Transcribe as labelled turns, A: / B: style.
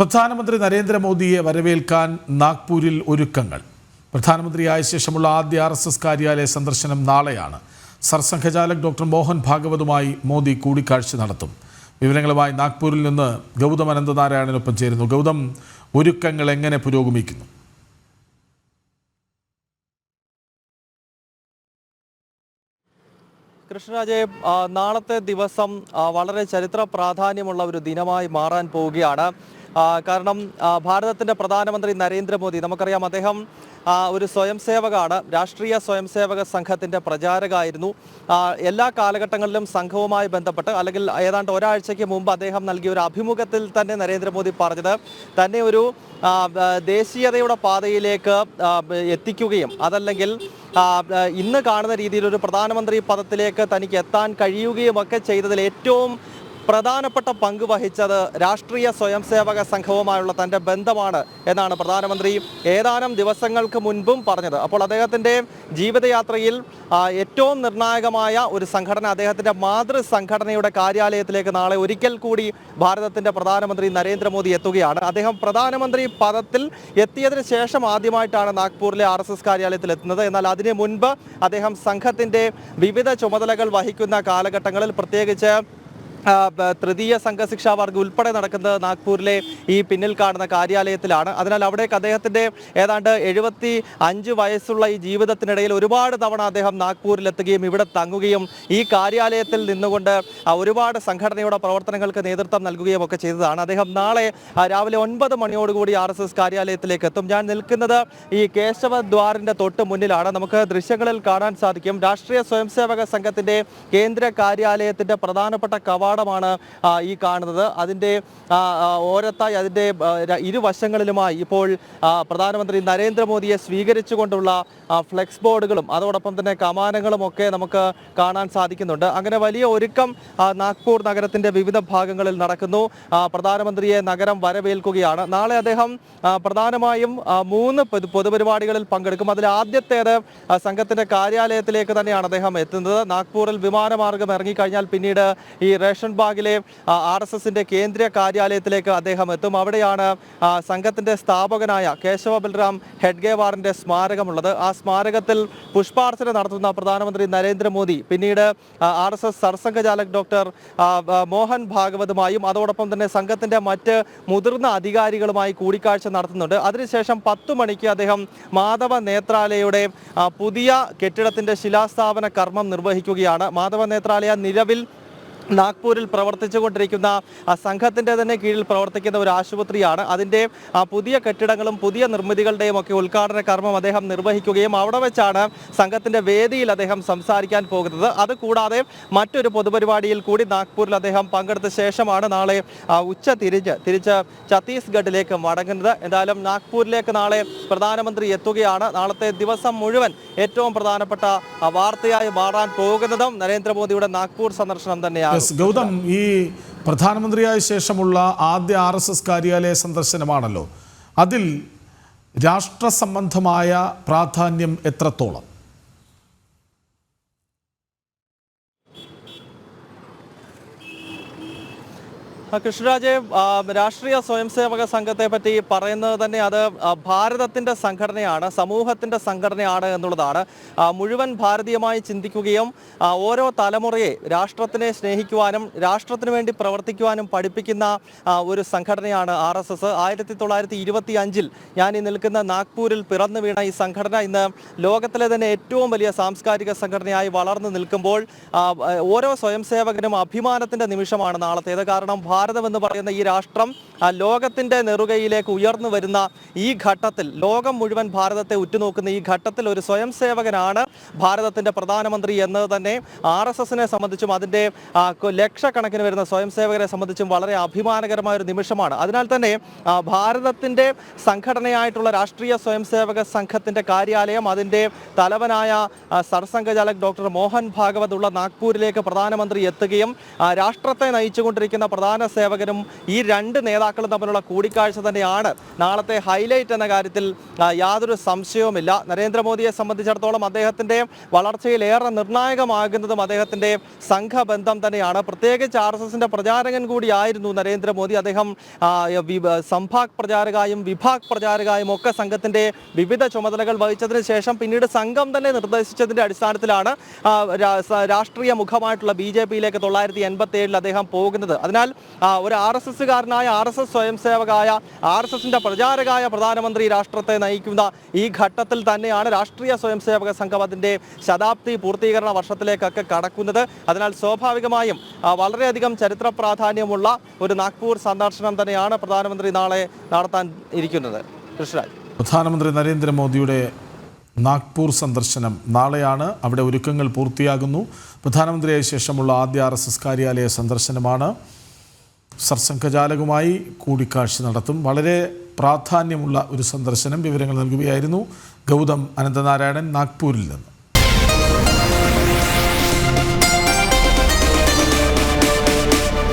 A: പ്രധാനമന്ത്രി നരേന്ദ്രമോദിയെ വരവേൽക്കാൻ നാഗ്പൂരിൽ ഒരുക്കങ്ങൾ. പ്രധാനമന്ത്രിയായ ശേഷമുള്ള ആദ്യ ആർ എസ് എസ് കാര്യാലയ സന്ദർശനം നാളെയാണ്. സർസംഘചാലക് ഡോക്ടർ മോഹൻ ഭാഗവതുമായി മോദി കൂടിക്കാഴ്ച നടത്തും. വിവരങ്ങളുമായി നാഗ്പൂരിൽ നിന്ന് ഗൗതം അനന്തനാരായണനൊപ്പം ചേരുന്നു. ഗൗതം ഒരുക്കങ്ങൾ എങ്ങനെ പുരോഗമിക്കുന്നു?
B: കൃഷ്ണരാജെ നാളത്തെ ദിവസം വളരെ ചരിത്ര പ്രാധാന്യമുള്ള ഒരു ദിനമായി മാറാൻ പോവുകയാണ്. കാരണം ഭാരതത്തിന്റെ പ്രധാനമന്ത്രി നരേന്ദ്രമോദി നമുക്കറിയാം അദ്ദേഹം ഒരു സ്വയം സേവകാണ് രാഷ്ട്രീയ സ്വയം സേവക സംഘത്തിന്റെ പ്രചാരകായിരുന്നു. എല്ലാ കാലഘട്ടങ്ങളിലും സംഘവുമായി ബന്ധപ്പെട്ട് അല്ലെങ്കിൽ ഏതാണ്ട് ഒരാഴ്ചയ്ക്ക് മുമ്പ് അദ്ദേഹം നൽകിയ ഒരു അഭിമുഖത്തിൽ തന്നെ നരേന്ദ്രമോദി പറഞ്ഞത് തന്നെ ഒരു ദേശീയതയുടെ പാതയിലേക്ക് എത്തിക്കുകയും അതല്ലെങ്കിൽ ഇന്ന് കാണുന്ന രീതിയിൽ ഒരു പ്രധാനമന്ത്രി പദത്തിലേക്ക് തനിക്ക് എത്താൻ കഴിയുകയും ഒക്കെ ചെയ്തതിൽ ഏറ്റവും പ്രധാനപ്പെട്ട പങ്ക് വഹിച്ചത് രാഷ്ട്രീയ സ്വയം സേവക സംഘവുമായുള്ള തന്റെ ബന്ധമാണ് എന്നാണ് പ്രധാനമന്ത്രി ഏതാനും ദിവസങ്ങൾക്ക് മുൻപും പറഞ്ഞത്. അപ്പോൾ അദ്ദേഹത്തിന്റെ ജീവിതയാത്രയിൽ ഏറ്റവും നിർണായകമായ ഒരു സംഘടന അദ്ദേഹത്തിന്റെ മാതൃ സംഘടനയുടെ കാര്യാലയത്തിലേക്ക് നാളെ ഒരിക്കൽ കൂടി ഭാരതത്തിന്റെ പ്രധാനമന്ത്രി നരേന്ദ്രമോദി എത്തുകയാണ്. അദ്ദേഹം പ്രധാനമന്ത്രി പദത്തിൽ എത്തിയതിനു ശേഷം ആദ്യമായിട്ടാണ് നാഗ്പൂരിലെ ആർ എസ് എസ് കാര്യാലയത്തിൽ എത്തുന്നത്. എന്നാൽ അതിനു മുൻപ് അദ്ദേഹം സംഘത്തിന്റെ വിവിധ ചുമതലകൾ വഹിക്കുന്ന കാലഘട്ടങ്ങളിൽ പ്രത്യേകിച്ച് തൃതീയ സംഘശിക്ഷാ വർഗ് ഉൾപ്പെടെ നടക്കുന്നത് നാഗ്പൂരിലെ ഈ പിന്നിൽ കാണുന്ന കാര്യാലയത്തിലാണ്. അതിനാൽ അവിടേക്ക് അദ്ദേഹത്തിന്റെ ഏതാണ്ട് എഴുപത്തി അഞ്ച് വയസ്സുള്ള ഈ ജീവിതത്തിനിടയിൽ ഒരുപാട് തവണ അദ്ദേഹം നാഗ്പൂരിലെത്തുകയും ഇവിടെ തങ്ങുകയും ഈ കാര്യാലയത്തിൽ നിന്നുകൊണ്ട് ഒരുപാട് സംഘടനയുടെ പ്രവർത്തനങ്ങൾക്ക് നേതൃത്വം നൽകുകയും ഒക്കെ ചെയ്തതാണ്. അദ്ദേഹം നാളെ രാവിലെ ഒൻപത് മണിയോടുകൂടി ആർ എസ് എസ് കാര്യാലയത്തിലേക്ക് എത്തും. ഞാൻ നിൽക്കുന്നത് ഈ കേശവ ദ്വാറിന്റെ തൊട്ട് മുന്നിലാണ്. നമുക്ക് ദൃശ്യങ്ങളിൽ കാണാൻ സാധിക്കും. രാഷ്ട്രീയ സ്വയംസേവക സംഘത്തിന്റെ കേന്ദ്ര കാര്യാലയത്തിന്റെ പ്രധാനപ്പെട്ട കവാടമാണ് ഈ കാണുന്നത്. ആ, ഓരത്തായി അതിന്റെ ഇരുവശങ്ങളിലുമായി ഇപ്പോൾ പ്രധാനമന്ത്രി നരേന്ദ്രമോദിയെ സ്വീകരിച്ചുകൊണ്ടുള്ള ഫ്ലെക്സ് ബോർഡുകളും അതോടൊപ്പം തന്നെ കമാനങ്ങളും ഒക്കെ നമുക്ക് കാണാൻ സാധിക്കുന്നുണ്ട്. അങ്ങനെ വലിയ ഒരുക്കം നാഗ്പൂർ നഗരത്തിന്റെ വിവിധ ഭാഗങ്ങളിൽ നടക്കുന്നു. പ്രധാനമന്ത്രിയെ നഗരം വരവേൽക്കുകയാണ്. നാളെ അദ്ദേഹം പ്രധാനമായും മൂന്ന് പൊതുപരിപാടികളിൽ പങ്കെടുക്കും. അതിൽ ആദ്യത്തേത് സംഘത്തിന്റെ കാര്യാലയത്തിലേക്ക് തന്നെയാണ് അദ്ദേഹം എത്തുന്നത്. നാഗ്പൂരിൽ വിമാനമാർഗം ഇറങ്ങിക്കഴിഞ്ഞാൽ പിന്നീട് ഈ റേഷൻ ബാഗിലെ ആർ എസ് എസിന്റെ കേന്ദ്ര കാര്യാലയത്തിലേക്ക് അദ്ദേഹം എത്തും. അവിടെയാണ് സംഘത്തിന്റെ സ്ഥാപകനായ കേശവ ബൽറാം ഹെഡ്ഗേവാറിന്റെ സ്മാരകമുള്ളത്. ആ സ്മാരകത്തിൽ പുഷ്പാർച്ചന നടത്തുന്ന പ്രധാനമന്ത്രി നരേന്ദ്രമോദി പിന്നീട് R S S Sarsanghchalak doctor Mohan ഭാഗവതുമായും അതോടൊപ്പം തന്നെ സംഘത്തിന്റെ മറ്റ് മുതിർന്ന അധികാരികളുമായി കൂടിക്കാഴ്ച നടത്തുന്നുണ്ട്. അതിനുശേഷം പത്തു മണിക്ക് അദ്ദേഹം മാധവ നേത്രാലയയുടെ പുതിയ കെട്ടിടത്തിന്റെ ശിലാസ്ഥാപന കർമ്മം നിർവഹിക്കുകയാണ്. മാധവ നേത്രാലയ നിലവിൽ നാഗ്പൂരിൽ പ്രവർത്തിച്ചുകൊണ്ടിരിക്കുന്ന ആ സംഘത്തിന്റെ തന്നെ കീഴിൽ പ്രവർത്തിക്കുന്ന ഒരു ആശുപത്രിയാണ്. അതിന്റെ പുതിയ കെട്ടിടങ്ങളും പുതിയ നിർമ്മിതികളുടെയും ഒക്കെ ഉദ്ഘാടന കർമ്മം അദ്ദേഹം നിർവഹിക്കുകയും അവിടെ വെച്ചാണ് സംഘത്തിന്റെ വേദിയിൽ അദ്ദേഹം സംസാരിക്കാൻ പോകുന്നത്. അതുകൂടാതെ മറ്റൊരു പൊതുപരിപാടിയിൽ കൂടി നാഗ്പൂരിൽ അദ്ദേഹം പങ്കെടുത്ത ശേഷമാണ് നാളെ ഉച്ച തിരിഞ്ഞ് തിരിച്ച് ഛത്തീസ്ഗഡിലേക്ക് മടങ്ങുന്നത്. എന്തായാലും നാഗ്പൂരിലേക്ക് നാളെ പ്രധാനമന്ത്രി എത്തുകയാണ്. നാളത്തെ ദിവസം മുഴുവൻ ഏറ്റവും പ്രധാനപ്പെട്ട വാർത്തയായി മാറാൻ പോകുന്നതും നരേന്ദ്രമോദിയുടെ നാഗ്പൂർ സന്ദർശനം തന്നെയാണ്.
A: ഗൗതം ഈ പ്രധാനമന്ത്രിയായ ശേഷമുള്ള ആദ്യ ആർ എസ് എസ് കാര്യാലയ സന്ദർശനമാണല്ലോ. അതിൽ രാഷ്ട്ര സംബന്ധമായ പ്രാധാന്യം എത്രത്തോളം?
B: കൃഷ്ണരാജെ രാഷ്ട്രീയ സ്വയംസേവക സംഘത്തെ പറ്റി പറയുന്നത് തന്നെ അത് ഭാരതത്തിന്റെ സംഘടനയാണ് സമൂഹത്തിന്റെ സംഘടനയാണ് എന്നുള്ളതാണ്. മുഴുവൻ ഭാരതീയമായി ചിന്തിക്കുകയും ഓരോ തലമുറയെ രാഷ്ട്രത്തിനെ സ്നേഹിക്കുവാനും രാഷ്ട്രത്തിന് വേണ്ടി പ്രവർത്തിക്കുവാനും പഠിപ്പിക്കുന്ന ഒരു സംഘടനയാണ് ആർ എസ് എസ്. ആയിരത്തി തൊള്ളായിരത്തി ഇരുപത്തി അഞ്ചിൽ ഞാൻ ഈ നിൽക്കുന്ന നാഗ്പൂരിൽ പിറന്നു വീണ ഈ സംഘടന ഇന്ന് ലോകത്തിലെ തന്നെ ഏറ്റവും വലിയ സാംസ്കാരിക സംഘടനയായി വളർന്നു നിൽക്കുമ്പോൾ ഓരോ സ്വയംസേവകനും അഭിമാനത്തിന്റെ നിമിഷമാണ് നാളത്തേത്. കാരണം ഭാരതം എന്ന് പറയുന്ന ഈ രാഷ്ട്രം ലോകത്തിന്റെ നെറുകയിലേക്ക് ഉയർന്നു വരുന്ന ഈ ഘട്ടത്തിൽ ലോകം മുഴുവൻ ഭാരതത്തെ ഉറ്റുനോക്കുന്ന ഈ ഘട്ടത്തിൽ ഒരു സ്വയം സേവകനാണ് ഭാരതത്തിന്റെ പ്രധാനമന്ത്രി എന്നത് തന്നെ ആർ എസ് എസിനെ സംബന്ധിച്ചും അതിന്റെ ആ, ലക്ഷക്കണക്കിന് വരുന്ന സ്വയം സേവകരെ സംബന്ധിച്ചും വളരെ അഭിമാനകരമായ ഒരു നിമിഷമാണ്. അതിനാൽ തന്നെ ഭാരതത്തിന്റെ സംഘടനയായിട്ടുള്ള രാഷ്ട്രീയ സ്വയം സേവക സംഘത്തിന്റെ കാര്യാലയം അതിന്റെ തലവനായ സർസംഘചാലക് ഡോക്ടർ മോഹൻ ഭാഗവത് ഉള്ള നാഗ്പൂരിലേക്ക് പ്രധാനമന്ത്രി എത്തുകയും രാഷ്ട്രത്തെ നയിച്ചുകൊണ്ടിരിക്കുന്ന പ്രധാന സേവകനും ഈ രണ്ട് നേതാക്കളും തമ്മിലുള്ള കൂടിക്കാഴ്ച തന്നെയാണ്. നാളത്തെ ഹൈലൈറ്റ് എന്ന കാര്യത്തിൽ യാതൊരു സംശയവുമില്ല. നരേന്ദ്രമോദിയെ സംബന്ധിച്ചിടത്തോളം അദ്ദേഹത്തിന്റെ വളർച്ചയിൽ ഏറെ നിർണായകമാകുന്നതും അദ്ദേഹത്തിന്റെ സംഘബന്ധം തന്നെയാണ്. പ്രത്യേകിച്ച് ആർ എസ് എസിന്റെ പ്രചാരകൻ കൂടിയായിരുന്നു നരേന്ദ്രമോദി. അദ്ദേഹം സംഭാഗ് പ്രചാരകായും വിഭാഗ് പ്രചാരകായും ഒക്കെ സംഘത്തിന്റെ വിവിധ ചുമതലകൾ വഹിച്ചതിന് ശേഷം പിന്നീട് സംഘം തന്നെ നിർദ്ദേശിച്ചതിന്റെ അടിസ്ഥാനത്തിലാണ് രാഷ്ട്രീയ മുഖമായിട്ടുള്ള ബി ജെ പിയിലേക്ക് തൊള്ളായിരത്തി എൺപത്തി ഏഴിൽ അദ്ദേഹം പോകുന്നത്. അതിനാൽ ഒരു ആർ എസ് എസ്സുകാരനായ ആർ എസ് എസ് സ്വയം സേവകായ ആർ എസ് എസിന്റെ പ്രചാരകായ പ്രധാനമന്ത്രി രാഷ്ട്രത്തെ നയിക്കുന്ന ഈ ഘട്ടത്തിൽ തന്നെയാണ് രാഷ്ട്രീയ സ്വയം സേവക സംഘം അതിന്റെ ശതാബ്ദി പൂർത്തീകരണ വർഷത്തിലേക്കൊക്കെ കടക്കുന്നത്. അതിനാൽ സ്വാഭാവികമായും വളരെയധികം ചരിത്ര പ്രാധാന്യമുള്ള ഒരു നാഗ്പൂർ സന്ദർശനം തന്നെയാണ് പ്രധാനമന്ത്രി നാളെ നടത്താൻ ഇരിക്കുന്നത്. കൃഷ്ണരാജ്
A: പ്രധാനമന്ത്രി നരേന്ദ്രമോദിയുടെ നാഗ്പൂർ സന്ദർശനം നാളെയാണ്. അവിടെ ഒരുക്കങ്ങൾ പൂർത്തിയാകുന്നു. പ്രധാനമന്ത്രിയായ ശേഷമുള്ള ആദ്യ ആർ എസ് എസ് കാര്യാലയ സന്ദർശനമാണ്. സർസംഘചാലകുമായി കൂടിക്കാഴ്ച നടത്തും. വളരെ പ്രാധാന്യമുള്ള ഒരു സന്ദർശനം വിവരങ്ങൾ നൽകുകയായിരുന്നു ഗൗതം അനന്തനാരായണൻ നാഗ്പൂരിൽ നിന്ന്.